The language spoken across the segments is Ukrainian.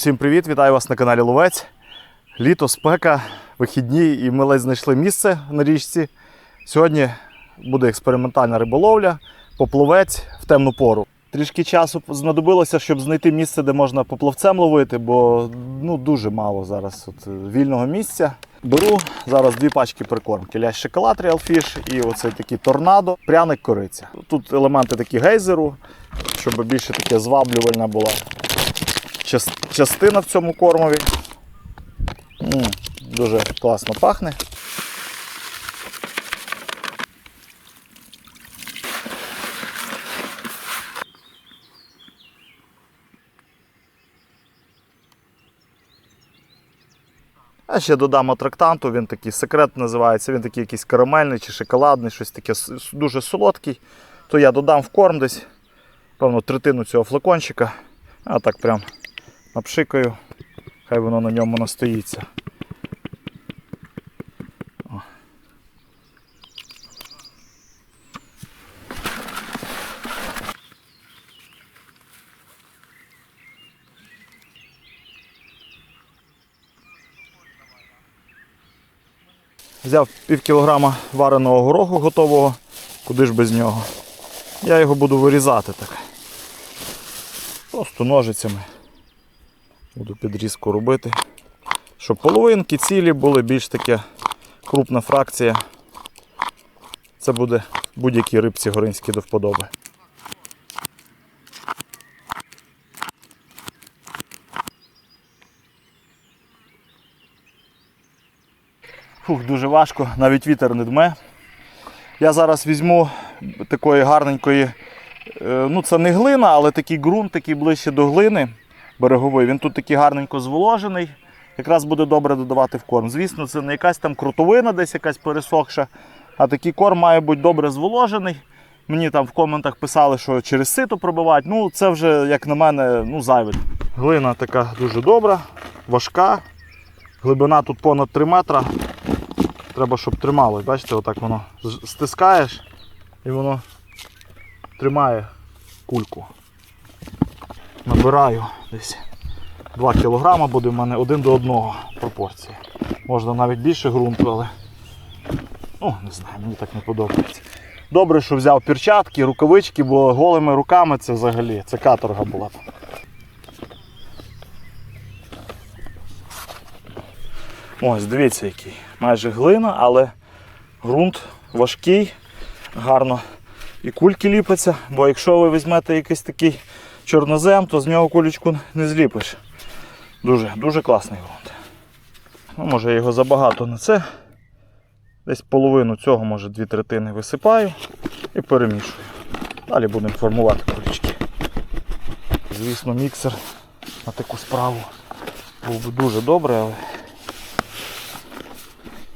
Усім привіт! Вітаю вас на каналі Ловець. Літо, спека, вихідні, і ми ледь знайшли місце на річці. Сьогодні буде експериментальна риболовля, поплавець в темну пору. Трішки часу знадобилося, щоб знайти місце, де можна поплавцем ловити, бо ну, дуже мало зараз от, вільного місця. Беру зараз дві пачки прикормки. Лящ шоколад Real і оцей такий торнадо, пряник кориця. Тут елементи такі гейзеру, щоб більше таке зваблювальна була частина в цьому кормові. Дуже класно пахне. А ще додам атрактанту, він такий секрет називається, він такий якийсь карамельний чи шоколадний, щось таке дуже солодкий. То я додам в корм десь, певно, третину цього флакончика. А так прям напшикаю, хай воно на ньому настоїться. Взяв пів кілограма вареного гороху готового, куди ж без нього. Я його буду вирізати так. Просто ножицями. Буду підрізку робити. Щоб половинки цілі були більш таке крупна фракція. Це буде будь-якій рибці горинській до вподоби. Фух, дуже важко, навіть вітер не дме. Я зараз візьму такої гарненької, е, ну це не глина, але такий ґрунт, такий ближче до глини береговий. Він тут такий гарненько зволожений. Якраз буде добре додавати в корм. Звісно, це не якась там крутовина, десь якась пересохша, а такий корм має бути добре зволожений. Мені там в коментах писали, що через сито пробивати. Ну, це вже, як на мене, ну, зайве. Глина така дуже добра, важка. Глибина тут понад 3 метра. Треба, щоб трималось. Бачите, отак воно стискаєш і воно тримає кульку. Набираю десь 2 кг буде в мене один до одного пропорції. Можна навіть більше ґрунту, але ну, не знаю, мені так не подобається. Добре, що взяв перчатки, рукавички, бо голими руками це взагалі це каторга була. Ось, дивіться який. Майже глина, але ґрунт важкий, гарно і кульки ліпаться, бо якщо ви візьмете якийсь такий чорнозем, то з нього кулечку не зліпиш. Дуже, дуже класний ґрунт. Ну, може його забагато на це. Десь половину цього, може дві третини висипаю і перемішую. Далі будемо формувати кулечки. Звісно, міксер на таку справу був би дуже добре, але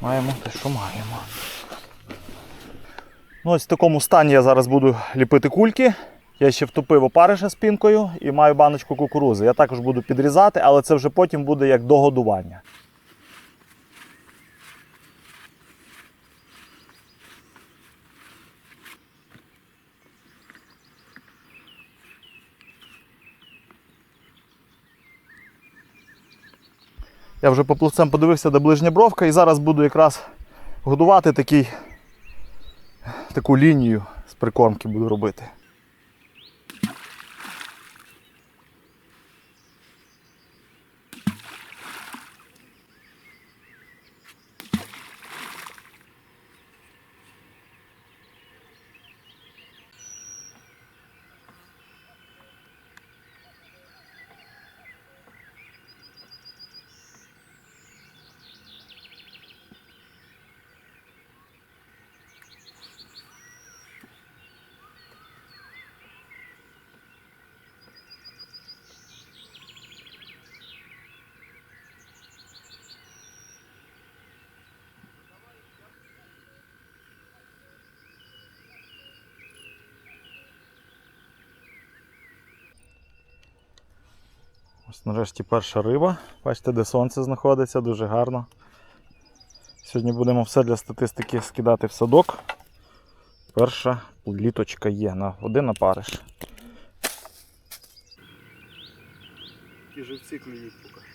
маємо те, що маємо. Ну, ось в такому стані я зараз буду ліпити кульки. Я ще втопив опариша з пінкою і маю баночку кукурузи. Я також буду підрізати, але це вже потім буде як догодування. Я вже по плавцем подивився, де ближня бровка, і зараз буду якраз годувати такий, таку лінію з прикормки буду робити. Ось нарешті перша риба. Бачите, де сонце знаходиться, дуже гарно. Сьогодні будемо все для статистики скидати в садок. Перша літочка є на один опариш. живці клюють поки.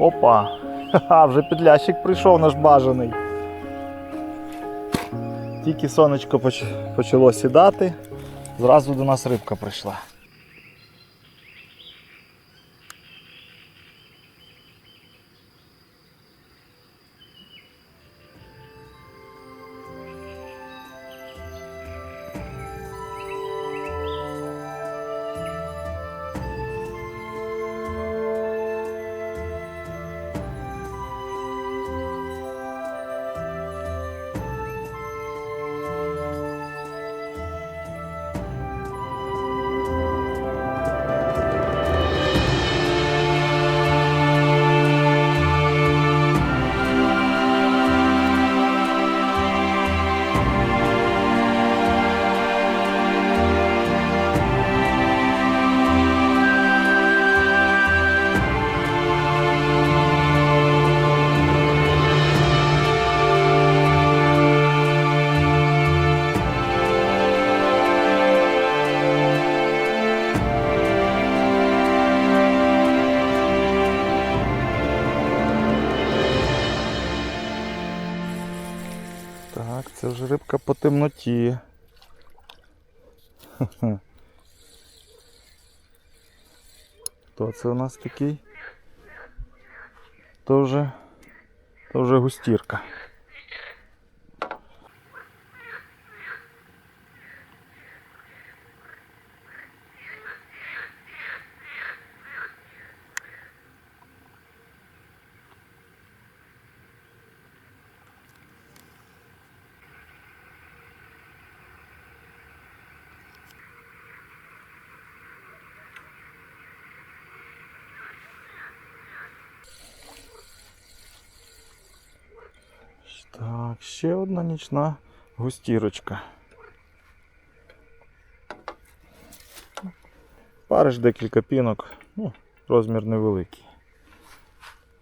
Опа! Ха-ха, вже підлящик прийшов наш бажаний. Тільки сонечко почало сідати, зразу до нас рибка прийшла. Вже рибка по темноті. Хто це у нас такий? То вже, то вже густірка. Ще одна нічна густірочка. Париш декілька пінок, ну, розмір невеликий.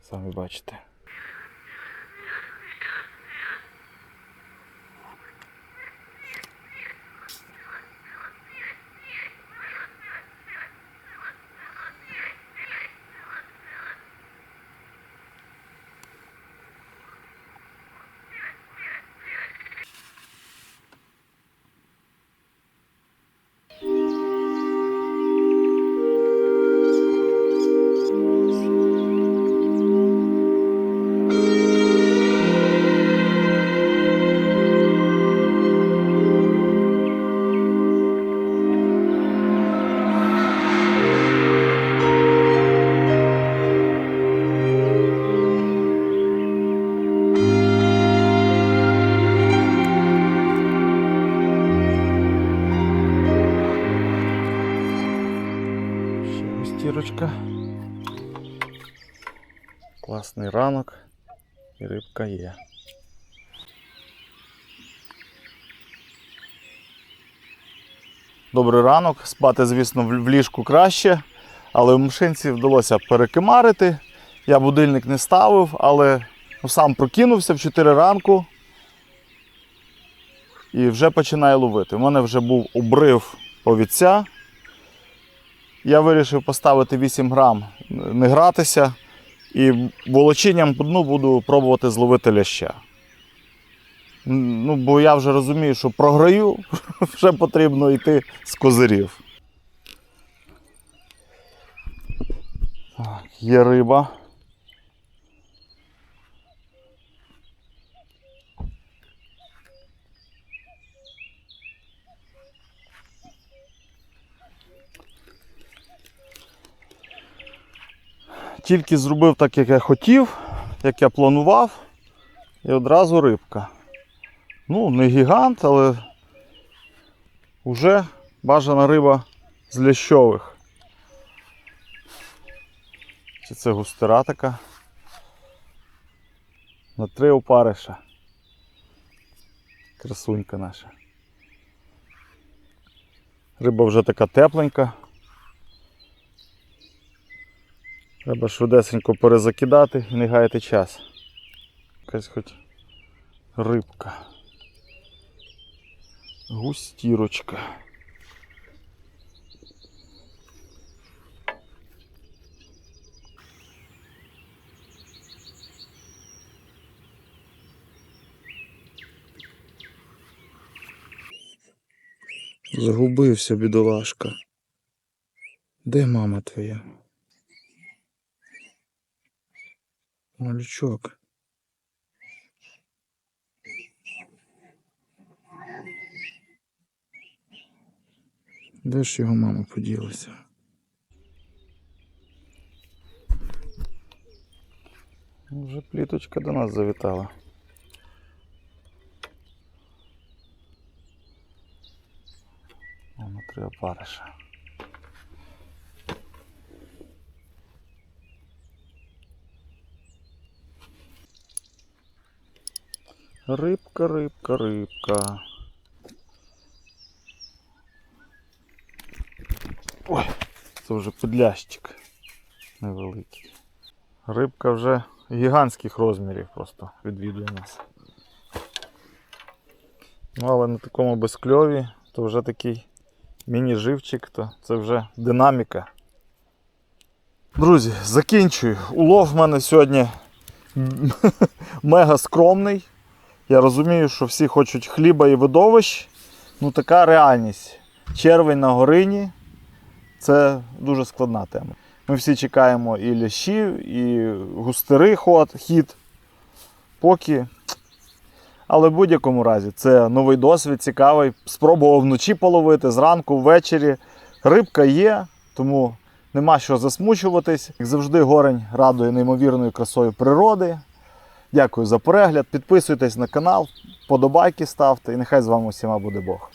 Самі бачите. Класний ранок і рибка є. Добрий ранок. Спати, звісно, в ліжку краще, але в машинці вдалося перекимарити. Я будильник не ставив, але сам прокинувся в 4 ранку і вже починаю ловити. У мене вже був обрив повідця. Я вирішив поставити 8 грам, не гратися. І волочінням по дну буду пробувати зловити ляща. Ну, бо я вже розумію, що програю, вже потрібно йти з козирів. Так, є риба. Тільки зробив так, як я хотів, як я планував, і одразу рибка. Ну, не гігант, але вже бажана риба з лящових. Чи це густера така? На три опариша. Красунька наша. Риба вже така тепленька. Треба швидесенько перезакидати не гаяти час. Якась хоч рибка. Густірочка. Загубився, бідолашка. Де мама твоя? Малючок. Де ж його мама поділася? Вже пліточка до нас завітала. Воно три опариша. Рибка, рибка, рибка. Ой, це вже підлящик невеликий. Рибка вже гігантських розмірів просто відвідує нас. Ну, але на такому безкльові, то вже такий міні-живчик, то це вже динаміка. Друзі, закінчую. Улов в мене сьогодні мега скромний. Я розумію, що всі хочуть хліба і видовищ. Ну така реальність. Червень на горині це дуже складна тема. Ми всі чекаємо і лящів, і густери ход, хід. Поки. Але в будь-якому разі це новий досвід, цікавий. Спробував вночі половити, зранку, ввечері. Рибка є, тому нема що засмучуватись. Як завжди, горень радує неймовірною красою природи. Дякую за перегляд. Підписуйтесь на канал, подобайки ставте і нехай з вами усіма буде Бог.